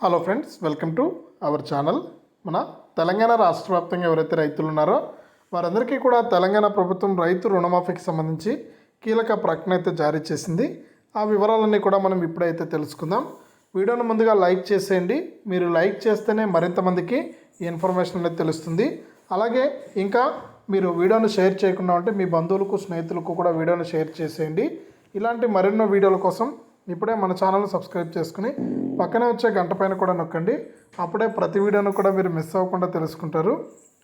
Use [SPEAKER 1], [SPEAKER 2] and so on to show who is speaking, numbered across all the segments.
[SPEAKER 1] Hello friends welcome to our channel మన తెలంగాణ రాష్ట్ర వ్యాప్తంగా ఎవరైతే రైతులు ఉన్నారో వారందరికీ కూడా తెలంగాణ ప్రభుత్వం రైతు రుణమాఫీకి సంబంధించి కీలక ప్రకటన అయితే జారీ చేసింది. ఆ వివరాలన్నీ కూడా మనం ఇప్పుడైతే తెలుసుకుందాం. వీడియోను ముందుగా లైక్ చేసేయండి. మీరు లైక్ చేస్తేనే మరింత మందికి ఈ ఇన్ఫర్మేషన్ అనేది తెలుస్తుంది. అలాగే ఇంకా మీరు వీడియోను షేర్ చేయకుండా ఉంటే మీ బంధువులకు స్నేహితులకు కూడా వీడియోను షేర్ చేసేయండి. ఇలాంటి మరెన్నో వీడియోల కోసం ఇప్పుడే మన ఛానల్ని సబ్స్క్రైబ్ చేసుకుని పక్కనే వచ్చే గంట పైన కూడా నొక్కండి. అప్పుడే ప్రతి వీడియోను కూడా మీరు మిస్ అవ్వకుండా తెలుసుకుంటారు.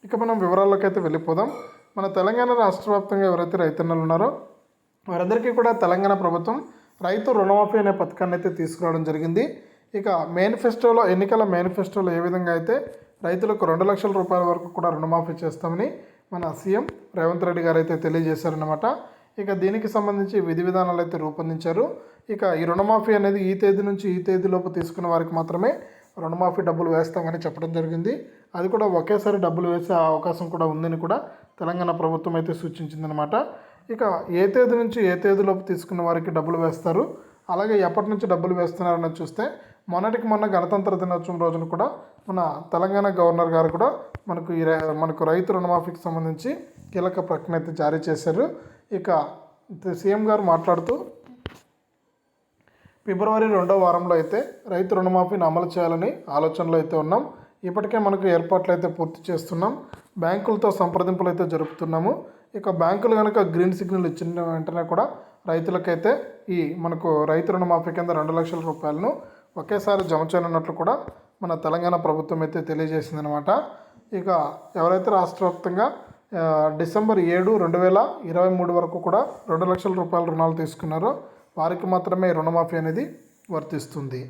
[SPEAKER 1] ఇక మనం వివరాల్లోకి అయితే వెళ్ళిపోదాం. మన తెలంగాణ రాష్ట్ర వ్యాప్తంగా ఎవరైతే రైతన్నలు ఉన్నారో వారందరికీ కూడా తెలంగాణ ప్రభుత్వం రైతు రుణమాఫీ అనే పథకాన్ని అయితే తీసుకురావడం జరిగింది. ఇక మేనిఫెస్టోలో ఎన్నికల మేనిఫెస్టోలో ఏ విధంగా అయితే రైతులకు రెండు లక్షల రూపాయల వరకు కూడా రుణమాఫీ చేస్తామని మన సీఎం రేవంత్ రెడ్డి గారు అయితే తెలియజేశారన్నమాట. ఇక దీనికి సంబంధించి విధి విధానాలు అయితే రూపొందించారు. ఇక ఈ రుణమాఫీ అనేది ఈ తేదీ నుంచి ఈ తేదీలోపు తీసుకున్న వారికి మాత్రమే రుణమాఫీ డబ్బులు వేస్తామని చెప్పడం జరిగింది. అది కూడా ఒకేసారి డబ్బులు వేసే అవకాశం కూడా ఉందని కూడా తెలంగాణ ప్రభుత్వం అయితే సూచించిందనమాట ఇక ఏ తేదీ నుంచి ఏ తేదీలోపు తీసుకున్న వారికి డబ్బులు వేస్తారు అలాగే ఎప్పటి నుంచి డబ్బులు వేస్తున్నారని చూస్తే మొన్నటికి మొన్న గణతంత్ర దినోత్సవం రోజున కూడా మన తెలంగాణ గవర్నర్ గారు కూడా మనకు ఈ రై- మనకు రైతు రుణమాఫీకి సంబంధించి కీలక ప్రకటన అయితే జారీ చేశారు. ఇక సీఎం గారు మాట్లాడుతూ ఫిబ్రవరి రెండో వారంలో అయితే రైతు రుణమాఫీని అమలు చేయాలని ఆలోచనలో అయితే ఉన్నాం. ఇప్పటికే మనకు ఏర్పాట్లు అయితే పూర్తి చేస్తున్నాం. బ్యాంకులతో సంప్రదింపులు అయితే జరుపుతున్నాము. ఇక బ్యాంకులు కనుక గ్రీన్ సిగ్నల్ ఇచ్చిన వెంటనే కూడా రైతులకైతే ఈ మనకు రైతు రుణమాఫీ కింద రెండు లక్షల రూపాయలను ఒకేసారి జమ చేయనున్నట్లు కూడా మన తెలంగాణ ప్రభుత్వం అయితే తెలియజేసిందనమాట. ఇక ఎవరైతే రాష్ట్ర వ్యాప్తంగా డిసెంబర్ ఏడు రెండు వేల ఇరవై మూడు వరకు కూడా రెండు లక్షల రూపాయల రుణాలు తీసుకున్నారో. వారికి మాత్రమే రుణమాఫీ అనేది వర్తిస్తుంది.